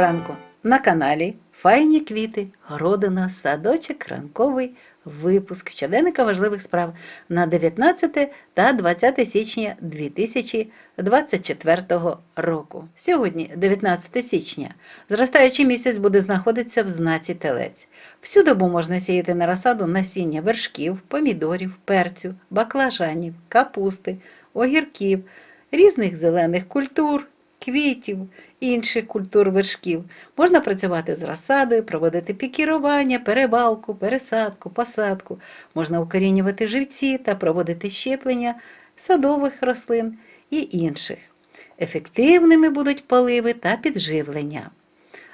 ранку на каналі Файні квіти, городина, садочок, ранковий випуск щоденника важливих справ на 19 та 20 січня 2024 року. Сьогодні, 19 січня, зростаючий місяць буде знаходитися в знаці телець. Всю добу можна сіяти на розсаду насіння вершків, помідорів, перцю, баклажанів, капусти, огірків, різних зелених культур, квітів, інших культур вершків. Можна працювати з розсадою, проводити пікірування, перебалку, пересадку, посадку. Можна укорінювати живці та проводити щеплення садових рослин і інших. Ефективними будуть поливи та підживлення.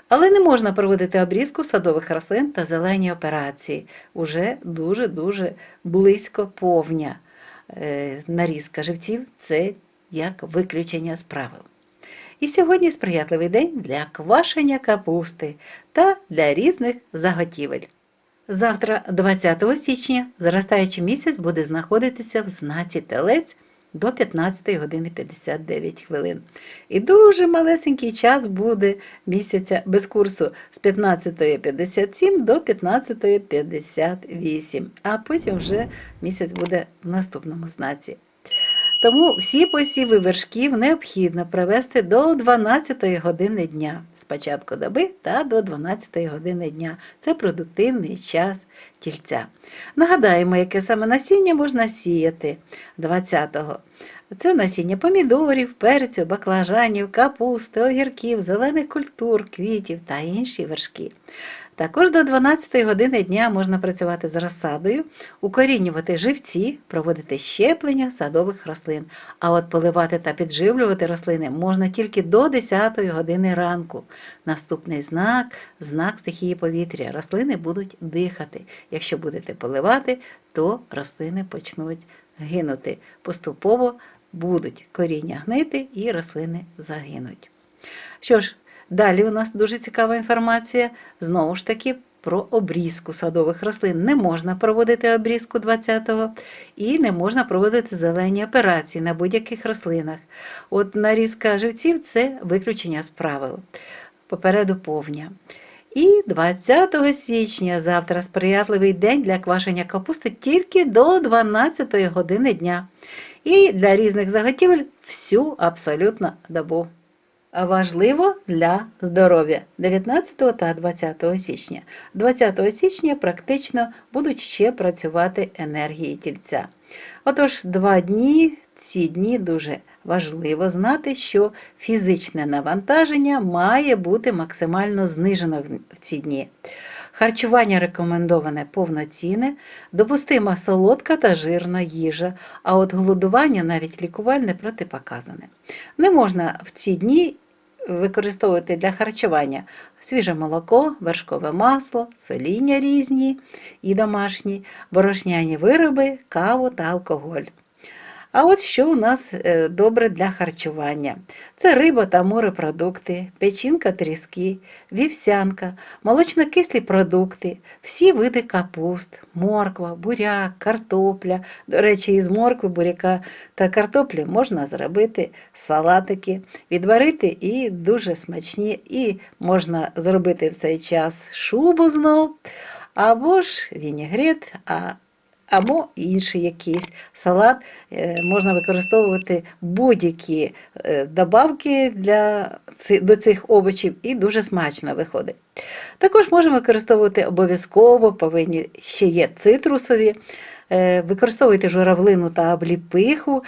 Але не можна проводити обрізку садових рослин та зелені операції. Уже дуже-дуже близько повня. Е, Нарізка живців це як виключення з правил. І сьогодні сприятливий день для квашення капусти та для різних заготівель. Завтра, 20 січня, зростаючий місяць буде знаходитися в знаці телець до 15 години 59 хвилин. І дуже малесенький час буде місяця без курсу з 15.57 до 15.58, а потім вже місяць буде в наступному знаці. Тому всі посіви вершків необхідно провести до 12 години дня з початку доби та до 12 години дня. Це продуктивний час тільця. Нагадаємо, яке саме насіння можна сіяти 20-го. Це насіння помідорів, перцю, баклажанів, капусти, огірків, зелених культур, квітів та інші вершки. Також до 12 години дня можна працювати з розсадою, укорінювати живці, проводити щеплення садових рослин. А от поливати та підживлювати рослини можна тільки до 10 години ранку. Наступний знак знак стихії повітря. Рослини будуть дихати. Якщо будете поливати, то рослини почнуть гинути. Поступово будуть коріння гнити і рослини загинуть. Що ж, Далі у нас дуже цікава інформація знову ж таки про обрізку садових рослин. Не можна проводити обрізку 20-го і не можна проводити зелені операції на будь-яких рослинах. От нарізка живців це виключення з правил. Попереду повня. І 20 січня завтра сприятливий день для квашення капусти тільки до 12 години дня. І для різних заготівель всю абсолютно добу важливо для здоров'я 19 та 20 січня. 20 січня практично будуть ще працювати енергії тільця. Отож, два дні, ці дні дуже важливо знати, що фізичне навантаження має бути максимально знижено в ці дні. Харчування рекомендоване повноцінне, допустима солодка та жирна їжа, а от голодування навіть лікувальне протипоказане. Не можна в ці дні використовувати для харчування свіже молоко, вершкове масло, соління різні і домашні, борошняні вироби, каву та алкоголь. А от що у нас е, добре для харчування: це риба та морепродукти, печінка тріски, вівсянка, молочнокислі продукти, всі види капуст, морква, буряк, картопля. До речі, із моркви, буряка та картоплі можна зробити салатики, відварити і дуже смачні, і можна зробити в цей час шубу знов, або ж вінігрет. а або інший якийсь салат. Е, можна використовувати будь-які е, добавки для, до цих овочів і дуже смачно виходить. Також можемо використовувати обов'язково, повинні ще є цитрусові, е, використовуйте журавлину та обліпиху,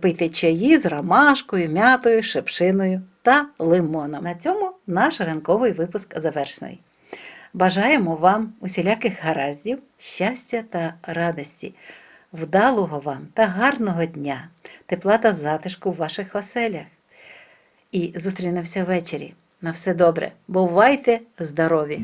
пийте чаї з ромашкою, м'ятою, шепшиною та лимоном. На цьому наш ранковий випуск завершений. Бажаємо вам усіляких гараздів, щастя та радості, вдалого вам та гарного дня, тепла та затишку в ваших оселях. І зустрінемося ввечері. На все добре. Бувайте здорові!